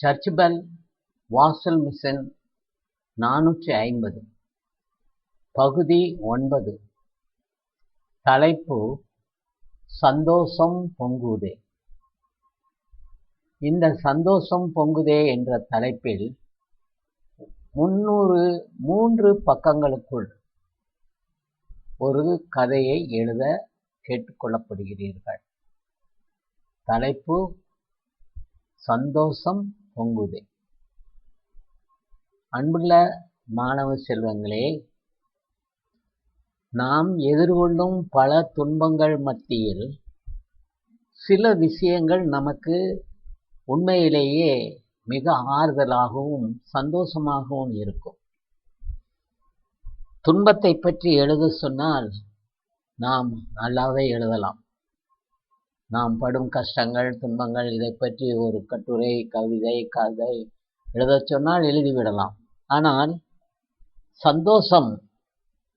Search bell வாசல் mission நானூற்றி ஐம்பது பகுதி ஒன்பது. தலைப்பு சந்தோஷம் பொங்குதே. இந்த சந்தோஷம் பொங்குதே என்ற தலைப்பில் முன்னூறு மூன்று பக்கங்களுக்குள் ஒரு கதையை எழுத கேட்டுக்கொள்ளப்படுகிறீர்கள். தலைப்பு சந்தோஷம் பொங்குதே. அன்புள்ள மாணவ செல்வங்களே நாம் எதிர்கொள்ளும் பல துன்பங்கள் மத்தியில் சில விஷயங்கள் நமக்கு உண்மையிலேயே மிக ஆறுதலாகவும் சந்தோஷமாகவும் இருக்கும். துன்பத்தை பற்றி எழுத சொன்னால் நாம் நல்லாவே எழுதலாம். நாம் படும் கஷ்டங்கள் துன்பங்கள் இதை பற்றி ஒரு கட்டுரை கவிதை கதை எழுதச் சொன்னால் எழுதிவிடலாம் ஆனால் சந்தோஷம்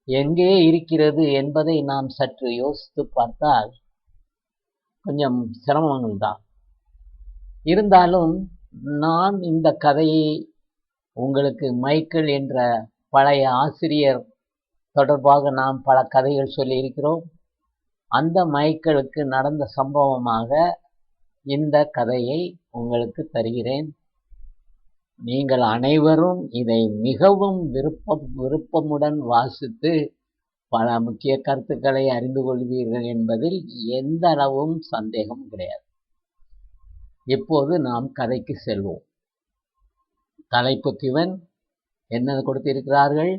எங்கே இருக்கிறது என்பதை நாம் சற்று யோசித்து பார்த்தால் கொஞ்சம் சிரமங்கள் தான். இருந்தாலும் நான் இந்த கதையை உங்களுக்கு மைக்கேல் என்ற பழைய ஆசிரியர் தொடர்பாக நாம் பல கதைகள் சொல்லியிருக்கிறோம். அந்த மைக்கேலுக்கு நடந்த சம்பவமாக இந்த கதையை உங்களுக்கு தருகிறேன். நீங்கள் அனைவரும் இதை மிகவும் விருப்பம் விருப்பமுடன் வாசித்து பல முக்கிய கருத்துக்களை அறிந்து கொள்வீர்கள் என்பதில் எந்த அளவும் சந்தேகம் கிடையாது. இப்போது நாம் கதைக்கு செல்வோம். தலைப்புக்கு இவன் என்ன கொடுத்திருக்கிறார்கள்?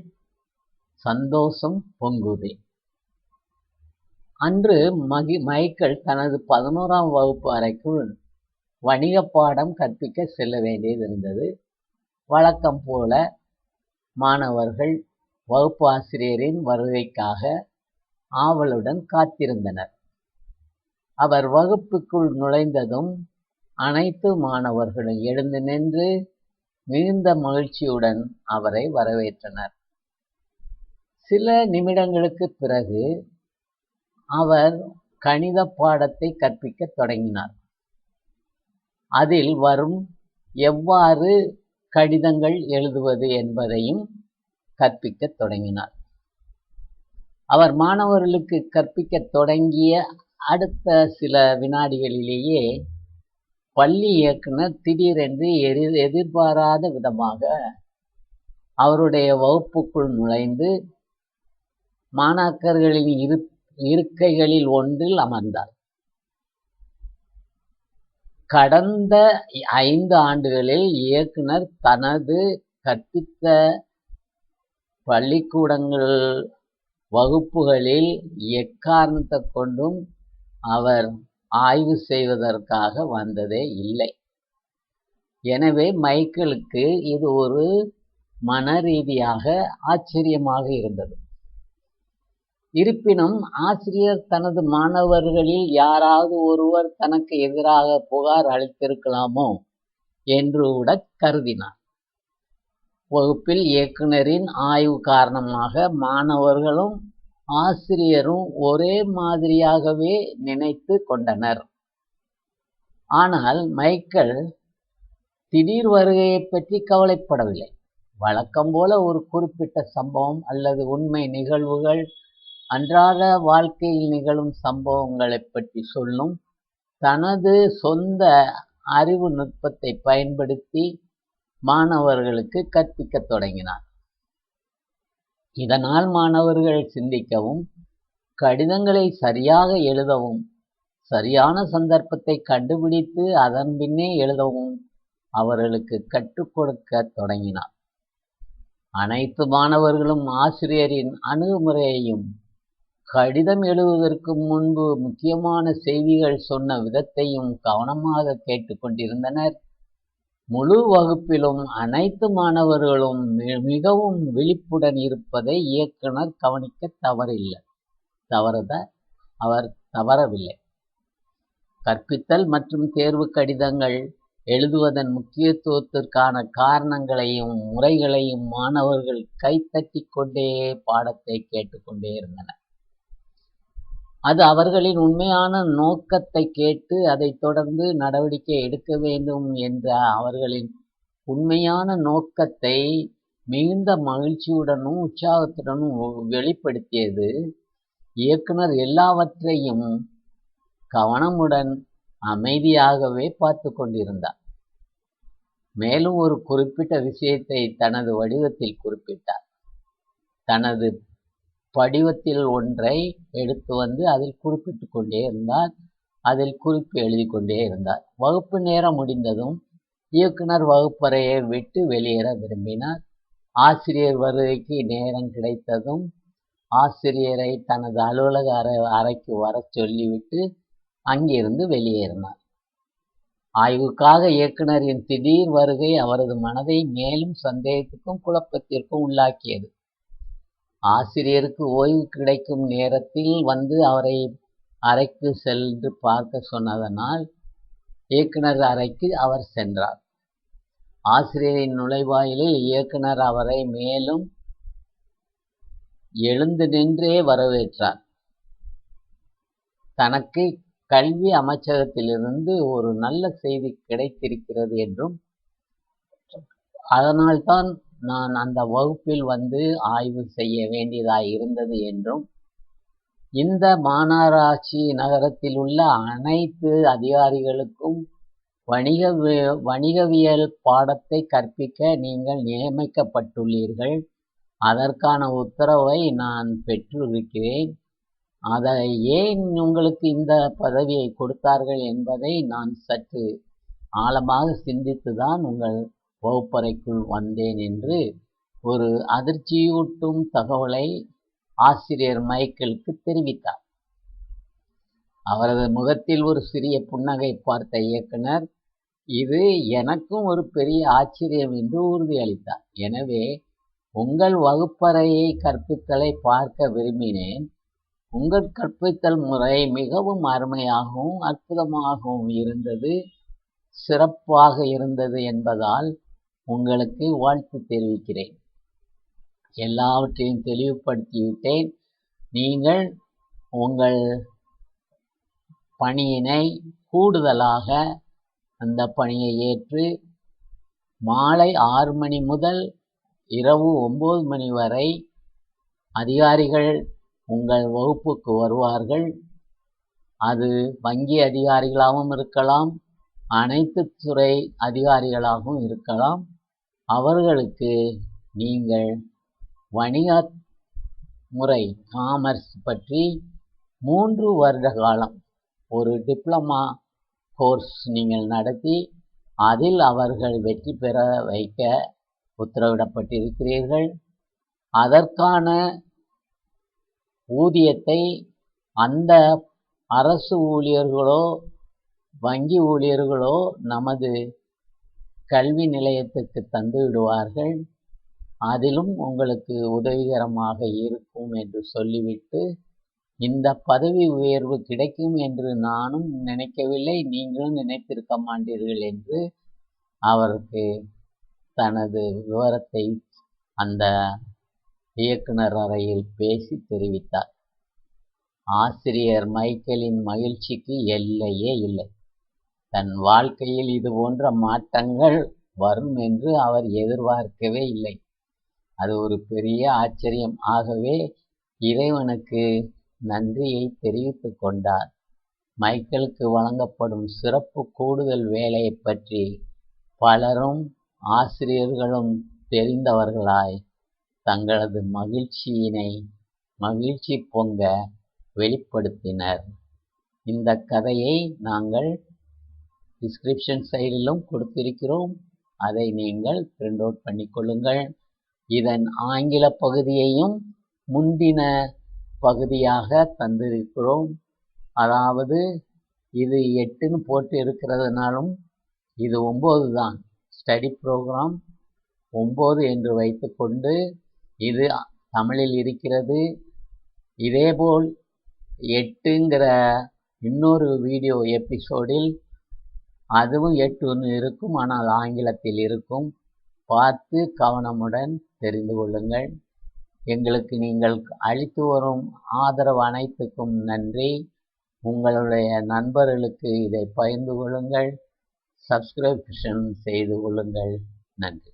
சந்தோஷம் பொங்குதே. அன்று மகி மைக்கேல் தனது பதினோராம் வகுப்பு அறைக்குள் வணிக பாடம் கற்பிக்க செல்ல வேண்டியது இருந்தது. வழக்கம் போல மாணவர்கள் வகுப்பு ஆசிரியரின் வருகைக்காக ஆவலுடன் காத்திருந்தனர். அவர் வகுப்புக்குள் நுழைந்ததும் அனைத்து மாணவர்களும் எழுந்து நின்று மிகுந்த மகிழ்ச்சியுடன் அவரை வரவேற்றனர். சில நிமிடங்களுக்கு பிறகு அவர் கணித பாடத்தை கற்பிக்க தொடங்கினார். அதில் வரும் எவ்வாறு கடிதங்கள் எழுதுவது என்பதையும் கற்பிக்க தொடங்கினார். அவர் மாணவர்களுக்கு கற்பிக்க தொடங்கிய அடுத்த சில வினாடிகளிலேயே பள்ளி இயக்குனர் திடீரென்று எரி எதிர்பாராத விதமாக அவருடைய வகுப்புக்குள் நுழைந்து மாணாக்கர்களின் இரு இருக்கைகளில் ஒன்றில் அமர்ந்தார். கடந்த ஐந்து ஆண்டுகளில் இயக்குனர் தனது கற்பித்த பள்ளிக்கூடங்கள் வகுப்புகளில் எக்காரணத்தை கொண்டும் அவர் ஆய்வு செய்வதற்காக வந்ததே இல்லை. எனவே மைக்கேலுக்கு இது ஒரு மன ரீதியாக ஆச்சரியமாக இருந்தது. இருப்பினும் ஆசிரியர் தனது மாணவர்களில் யாராவது ஒருவர் தனக்கு எதிராக புகார் அளித்திருக்கலாமோ என்று கூட கருதினார். வகுப்பில் இயக்குனரின் ஆய்வு காரணமாக மாணவர்களும் ஆசிரியரும் ஒரே மாதிரியாகவே நினைத்து கொண்டனர். ஆனால் மைக்கேல் திடீர் வருகையை பற்றி கவலைப்படவில்லை. வழக்கம் போல ஒரு குறிப்பிட்ட சம்பவம் அல்லது உண்மை நிகழ்வுகள் அன்றாட வாழ்க்கையில் நிகழும் சம்பவங்களை பற்றி சொல்லும். தனது சொந்த அறிவு நுட்பத்தை பயன்படுத்தி மாணவர்களுக்கு கற்பிக்க தொடங்கினார். இதனால் மாணவர்கள் சிந்திக்கவும் கடிதங்களை சரியாக எழுதவும் சரியான சந்தர்ப்பத்தை கண்டுபிடித்து அதன் பின்னே எழுதவும் அவர்களுக்கு கற்றுக் கொடுக்க தொடங்கினார். அனைத்து மாணவர்களும் ஆசிரியரின் அணுகுமுறையையும் கடிதம் எழுதுவதற்கு முன்பு முக்கியமான செய்திகள் சொன்ன விதத்தையும் கவனமாக கேட்டுக்கொண்டிருந்தனர் முழு வகுப்பிலும் அனைத்து மாணவர்களும் மிகவும் விழிப்புடன் இருப்பதை இயக்குனர் கவனிக்க தவறில்லை. தவறத? அவர் தவறவில்லை. கற்பித்தல் மற்றும் தேர்வு கடிதங்கள் எழுதுவதன் முக்கியத்துவத்திற்கான காரணங்களையும் முறைகளையும் மாணவர்கள் கைத்தட்டி கொண்டே பாடத்தை கேட்டுக்கொண்டே இருந்தனர். அது அவர்களின் உண்மையான நோக்கத்தை கேட்டு அதைத் தொடர்ந்து நடவடிக்கை எடுக்க வேண்டும் என்ற அவர்களின் உண்மையான நோக்கத்தை மிகுந்த மகிழ்ச்சியுடனும் உற்சாகத்துடனும் வெளிப்படுத்தியது. இயக்குனர் எல்லாவற்றையும் கவனமுடன் அமைதியாகவே பார்த்து கொண்டிருந்தார். மேலும் ஒரு குறிப்பிட்ட விஷயத்தை தனது வடிவத்தில் குறிப்பிட்டார். தனது படிவத்தில் ஒன்றை எடுத்து வந்து அதில் குறிப்பிட்டு கொண்டே இருந்தார். அதில் குறிப்பு எழுதி கொண்டே இருந்தார். வகுப்பு நேரம் முடிந்ததும் இயக்குனர் வகுப்பறையை விட்டு வெளியேற விரும்பினார். ஆசிரியர் வருகைக்கு நேரம் கிடைத்ததும் ஆசிரியரை தனது அலுவலக அறை அறைக்கு வர சொல்லிவிட்டு அங்கிருந்து வெளியேறினார். ஆய்வுக்காக இயக்குனரின் திடீர் வருகை அவரது மனதை மேலும் சந்தேகத்துக்கும் குழப்பத்திற்கும் உள்ளாக்கியது. ஆசிரியருக்கு ஓய்வு கிடைக்கும் நேரத்தில் வந்து அவரை அறைக்கு சென்று பார்க்க சொன்னதனால் இயக்குனர் அறைக்கு அவர் சென்றார். ஆசிரியரின் நுழைவாயிலில் இயக்குனர் அவரை மேலும் எழுந்து நின்றே வரவேற்றார். தனக்கு கல்வி அமைச்சகத்திலிருந்து ஒரு நல்ல செய்தி கிடைத்திருக்கிறது என்றும் அதனால்தான் நான் அந்த வகுப்பில் வந்து ஆய்வு செய்ய வேண்டியதாக இருந்தது என்றும் இந்த மாநகராட்சி நகரத்தில் உள்ள அனைத்து அதிகாரிகளுக்கும் வணிக வணிகவியல் பாடத்தை கற்பிக்க நீங்கள் நியமிக்கப்பட்டுள்ளீர்கள். அதற்கான உத்தரவை நான் பெற்றிருக்கிறேன். அதை ஏன் உங்களுக்கு இந்த பதவியை கொடுத்தார்கள் என்பதை நான் சற்று ஆழமாக சிந்தித்துதான் உங்கள் வகுப்பறைக்குள் வந்தேன் என்று ஒரு அதிர்ச்சியூட்டும் தகவலை ஆசிரியர் மைக்கேலுக்கு தெரிவித்தார். அவரது முகத்தில் ஒரு சிறிய புன்னகை பார்த்த இயக்குனர் இது எனக்கும் ஒரு பெரிய ஆச்சரியம் என்று உறுதியளித்தார் எனவே உங்கள் வகுப்பறையை கற்பித்தலை பார்க்க விரும்பினேன். உங்கள் கற்பித்தல் முறை மிகவும் அருமையாகவும் அற்புதமாகவும் இருந்தது சிறப்பாக இருந்தது என்பதால் உங்களுக்கு வாழ்த்து தெரிவிக்கிறேன். எல்லாவற்றையும் தெளிவுபடுத்திவிட்டேன். நீங்கள் உங்கள் பணியினை கூடுதலாக அந்த பணியை ஏற்று மாலை ஆறு மணி முதல் இரவு ஒம்பது மணி வரை அதிகாரிகள் உங்கள் வகுப்புக்கு வருவார்கள். அது வங்கி அதிகாரிகளாகவும் இருக்கலாம் அனைத்து துறை அதிகாரிகளாகவும் இருக்கலாம். அவர்களுக்கு நீங்கள் வணிக முறை காமர்ஸ் பற்றி மூன்று வருட காலம் ஒரு டிப்ளமா கோர்ஸ் நீங்கள் நடத்தி அதில் அவர்கள் வெற்றி பெற வைக்க உத்தரவிடப்பட்டிருக்கிறீர்கள். அதற்கான ஊதியத்தை அந்த அரசு ஊழியர்களோ வங்கி ஊழியர்களோ நமது கல்வி நிலையத்துக்கு தந்து விடுவார்கள். அதிலும் உங்களுக்கு உதவிகரமாக இருக்கும் என்று சொல்லிவிட்டு இந்த பதவி உயர்வு கிடைக்கும் என்று நானும் நினைக்கவில்லை நீங்களும் நினைத்திருக்க மாட்டீர்கள் என்று அவருக்கு தனது விவரத்தை அந்த இயக்குனர் அறையில் பேசி தெரிவித்தார். ஆசிரியர் மைக்கேலின் மகிழ்ச்சிக்கு எல்லையே இல்லை. தன் வாழ்க்கையில் இது போன்ற மாற்றங்கள் வரும் என்று அவர் எதிர்பார்க்கவே இல்லை. அது ஒரு பெரிய ஆச்சரியம். ஆகவே இறைவனுக்கு நன்றியை தெரிவித்து கொண்டார். மைக்கேலுக்கு வழங்கப்படும் சிறப்பு கூடுதல் வேலையை பற்றி பலரும் ஆசிரியர்களும் தெரிந்தவர்களாய் தங்களது மகிழ்ச்சியினை மகிழ்ச்சி பொங்க வெளிப்படுத்தினர். இந்த கதையை நாங்கள் டிஸ்கிரிப்ஷன் சைடிலும் கொடுத்திருக்கிறோம். அதை நீங்கள் பிரிண்ட் அவுட் பண்ணிக்கொள்ளுங்கள். இதன் ஆங்கில பகுதியையும் முந்தின பகுதியாக தந்திருக்கிறோம். அதாவது இது எட்டுன்னு போட்டு இருக்கிறதுனாலும் இது ஒம்பது தான். ஸ்டடி ப்ரோக்ராம் ஒம்பது என்று வைத்துக்கொண்டு இது தமிழில் இருக்கிறது. இதேபோல் எட்டுங்கிற இன்னொரு வீடியோ எபிசோடில் அதுவும் எட்டுன்னு இருக்கும் ஆனால் ஆங்கிலத்தில் இருக்கும். பார்த்து கவனமுடன் தெரிந்து கொள்ளுங்கள். எங்களுக்கு நீங்கள் அளித்து வரும் ஆதரவு அனைத்துக்கும் நன்றி. உங்களுடைய நண்பர்களுக்கு இதை பகிர்ந்து கொள்ளுங்கள். சப்ஸ்கிரிப்ஷன் செய்து கொள்ளுங்கள். நன்றி.